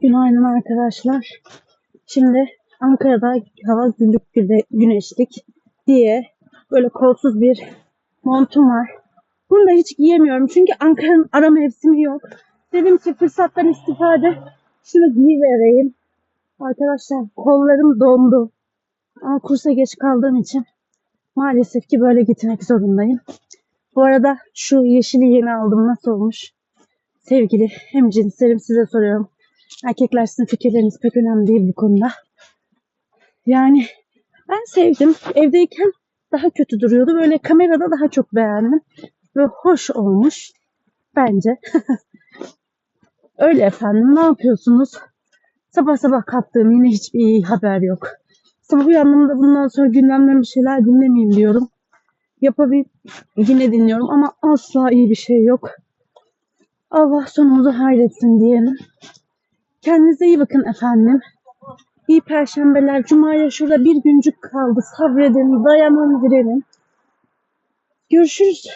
Günaydın arkadaşlar. Şimdi Ankara'da hava güllük güne- güneşlik diye böyle kolsuz bir montum var. Bunu da hiç giyemiyorum çünkü Ankara'nın ara mevsimi yok. Dedim ki fırsattan istifade şunu giyivereyim. Arkadaşlar kollarım dondu. Ama kursa geç kaldığım için maalesef ki böyle gitmek zorundayım. Bu arada şu yeşili yeni aldım. Nasıl olmuş? Sevgili hem cinslerim size soruyorum. Erkekler sizin fikirleriniz pek önemli değil bu konuda. Yani ben sevdim. Evdeyken daha kötü duruyordu. Böyle kamerada daha çok beğendim. Ve hoş olmuş. Bence. Öyle efendim. Ne yapıyorsunuz? Sabah sabah kalktığım yine hiçbir iyi haber yok. Sabah uyandığımda bundan sonra gündemden bir şeyler dinlemeyeyim diyorum. Yapabil yine dinliyorum ama asla iyi bir şey yok. Allah sonumuzu hayretsin diyelim. Kendinize iyi bakın efendim. İyi perşembeler. Cuma'ya şurada bir güncük kaldı. Sabredin, dayanın, direnin. Görüşürüz.